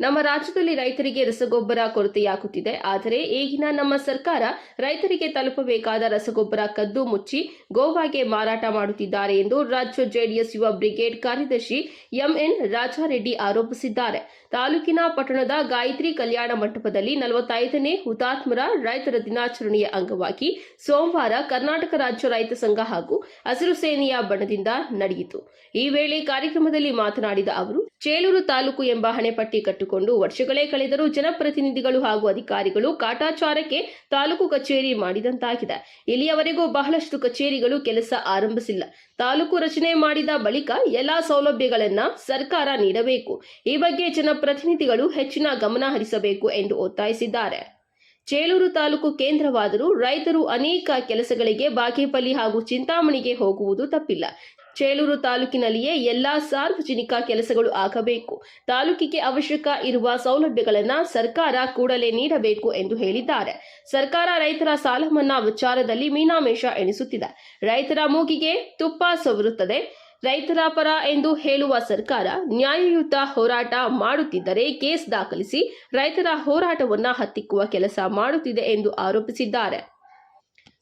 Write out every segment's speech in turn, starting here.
ನಮ್ಮ ರಾಜ್ಯದಲ್ಲಿ ರೈತರಿಗೆ ರಸಗೊಬ್ಬರ ಕೊರತೆಯಾಗುತ್ತಿದೆ. ಆದರೆ ಈಗಿನ ನಮ್ಮ ಸರ್ಕಾರ ರೈತರಿಗೆ ತಲುಪಬೇಕಾದ ರಸಗೊಬ್ಬರ ಕದ್ದು ಮುಚ್ಚಿ ಗೋವಾಗೆ ಮಾರಾಟ ಮಾಡುತ್ತಿದ್ದಾರೆ ಎಂದು ರಾಜ್ಯ ಜೆಡಿಎಸ್ ಯುವ ಬ್ರಿಗೇಡ್ ಕಾರ್ಯದರ್ಶಿ ಎಂಎನ್ ರಾಜಾರೆಡ್ಡಿ ಆರೋಪಿಸಿದ್ದಾರೆ. ತಾಲೂಕಿನ ಪಟ್ಟಣದ ಗಾಯತ್ರಿ ಕಲ್ಯಾಣ ಮಂಟಪದಲ್ಲಿ ನಲವತ್ತೈದನೇ ಹುತಾತ್ಮರ ರೈತರ ದಿನಾಚರಣೆಯ ಅಂಗವಾಗಿ ಸೋಮವಾರ ಕರ್ನಾಟಕ ರಾಜ್ಯ ರೈತ ಸಂಘ ಹಾಗೂ ಹಸಿರು ಸೇನೆಯ ಬಣದಿಂದ ನಡೆಯಿತು. ಈ ವೇಳೆ ಕಾರ್ಯಕ್ರಮದಲ್ಲಿ ಮಾತನಾಡಿದ ಅವರು ಚೇಳೂರು ತಾಲೂಕು ಎಂಬ ಹಣೆಪಟ್ಟಿ ಕಟ್ಟಿಕೊಂಡು ವರ್ಷಗಳೇ ಕಳೆದರೂ ಜನಪ್ರತಿನಿಧಿಗಳು ಹಾಗೂ ಅಧಿಕಾರಿಗಳು ಕಾಟಾಚಾರಕ್ಕೆ ತಾಲೂಕು ಕಚೇರಿ ಮಾಡಿದಂತಾಗಿದೆ. ಇಲ್ಲಿಯವರೆಗೂ ಬಹಳಷ್ಟು ಕಚೇರಿಗಳು ಕೆಲಸ ಆರಂಭಿಸಿಲ್ಲ. ತಾಲೂಕು ರಚನೆ ಮಾಡಿದ ಬಳಿಕ ಎಲ್ಲಾ ಸೌಲಭ್ಯಗಳನ್ನ ಸರ್ಕಾರ ನೀಡಬೇಕು. ಈ ಬಗ್ಗೆ ಜನಪ್ರತಿನಿಧಿಗಳು ಹೆಚ್ಚಿನ ಗಮನ ಹರಿಸಬೇಕು ಎಂದು ಒತ್ತಾಯಿಸಿದ್ದಾರೆ. ಚೇಳೂರು ತಾಲೂಕು ಕೇಂದ್ರವಾದರೂ ರೈತರು ಅನೇಕ ಕೆಲಸಗಳಿಗೆ ಬಾಗೇಪಲ್ಲಿ ಹಾಗೂ ಚಿಂತಾಮಣಿಗೆ ಹೋಗುವುದು ತಪ್ಪಿಲ್ಲ. ಚೇಳೂರು ತಾಲೂಕಿನಲ್ಲಿಯೇ ಎಲ್ಲಾ ಸಾರ್ವಜನಿಕ ಕೆಲಸಗಳು ಆಗಬೇಕು. ತಾಲೂಕಿಗೆ ಅವಶ್ಯಕ ಇರುವ ಸೌಲಭ್ಯಗಳನ್ನು ಸರ್ಕಾರ ಕೂಡಲೇ ನೀಡಬೇಕು ಎಂದು ಹೇಳಿದ್ದಾರೆ. ಸರ್ಕಾರ ರೈತರ ಸಾಲ ಮನ್ನಾ ವಿಚಾರದಲ್ಲಿ ಮೀನಾಮೇಷ ಎಣಿಸುತ್ತಿದೆ. ರೈತರ ಮೂಗಿಗೆ ತುಪ್ಪ ಸವರುತ್ತದೆ. ರೈತರ ಪರ ಎಂದು ಹೇಳುವ ಸರ್ಕಾರ ನ್ಯಾಯಯುತ ಹೋರಾಟ ಮಾಡುತ್ತಿದ್ದರೆ ಕೇಸ್ ದಾಖಲಿಸಿ ರೈತರ ಹೋರಾಟವನ್ನು ಹತ್ತಿಕ್ಕುವ ಕೆಲಸ ಮಾಡುತ್ತಿದೆ ಎಂದು ಆರೋಪಿಸಿದ್ದಾರೆ.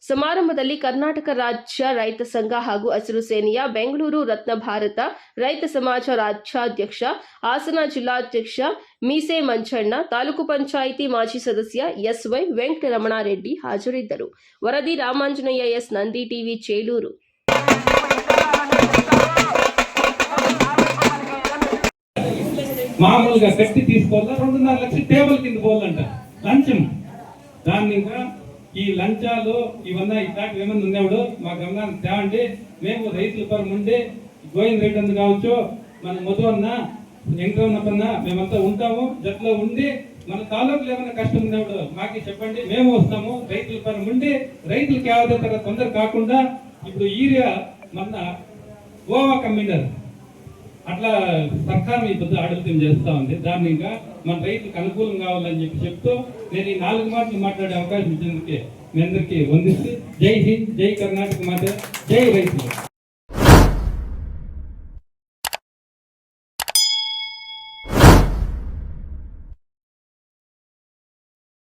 ಸಮಾರಂಭದಲ್ಲಿ ಕರ್ನಾಟಕ ರಾಜ್ಯ ರೈತ ಸಂಘ ಹಾಗೂ ಹಸಿರು ಸೇನೆಯ ಬೆಂಗಳೂರು ರತ್ನ ಭಾರತ ರೈತ ಸಮಾಜ ರಾಜ್ಯಾಧ್ಯಕ್ಷ ಹಾಸನ ಜಿಲ್ಲಾಧ್ಯಕ್ಷ ಮೀಸೆ ಮಂಚಣ್ಣ ತಾಲೂಕು ಪಂಚಾಯಿತಿ ಮಾಜಿ ಸದಸ್ಯ ಎಸ್ವೈ ವೆಂಕಟರಮಣಾರೆಡ್ಡಿ ಹಾಜರಿದ್ದರು ವರದಿ ರಾಮಾಂಜನೇಯ ಎಸ್ ನಂದಿ ಟಿವಿ ಚೇಳೂರು మామూలుగా కట్టి తీసుకోవాలా రెండున్నర లక్షలు టేబుల్ కింద పోవాలంట లంచం దాన్ని ఇంకా ఈ లంచాలు ఇవన్నీ ఇట్లాంటివి ఏమైనా ఉన్నాడు మా గమనాన్ని తేవండి. మేము రైతుల పరం ఉండి గోవింద్ రేట్ అందు కావచ్చు మన మధు అన్న మేమంతా ఉంటాము జట్లో ఉండి మన తాలూకులు ఏమైనా కష్టం ఉన్నప్పుడు మాకే చెప్పండి. మేము వస్తాము రైతుల పరం ఉండి రైతులకు ఏదో తొందర కాకుండా ఇప్పుడు ఈరియా మన గోవా కమ్మినర్ అట్లా సర్కారం ఈ పెద్ద ఆడలితం చేస్తా ఉంది. దాన్ని ఇంకా మన రైతులకు అనుకూలం కావాలని చెప్పి చెప్తూ నేను ఈ నాలుగు మాటలు మాట్లాడే అవకాశం ఇచ్చినందుకే మీ అందరికీ వందిస్తూ జై హింద్ జై కర్ణాటక మాత జై రైతులు.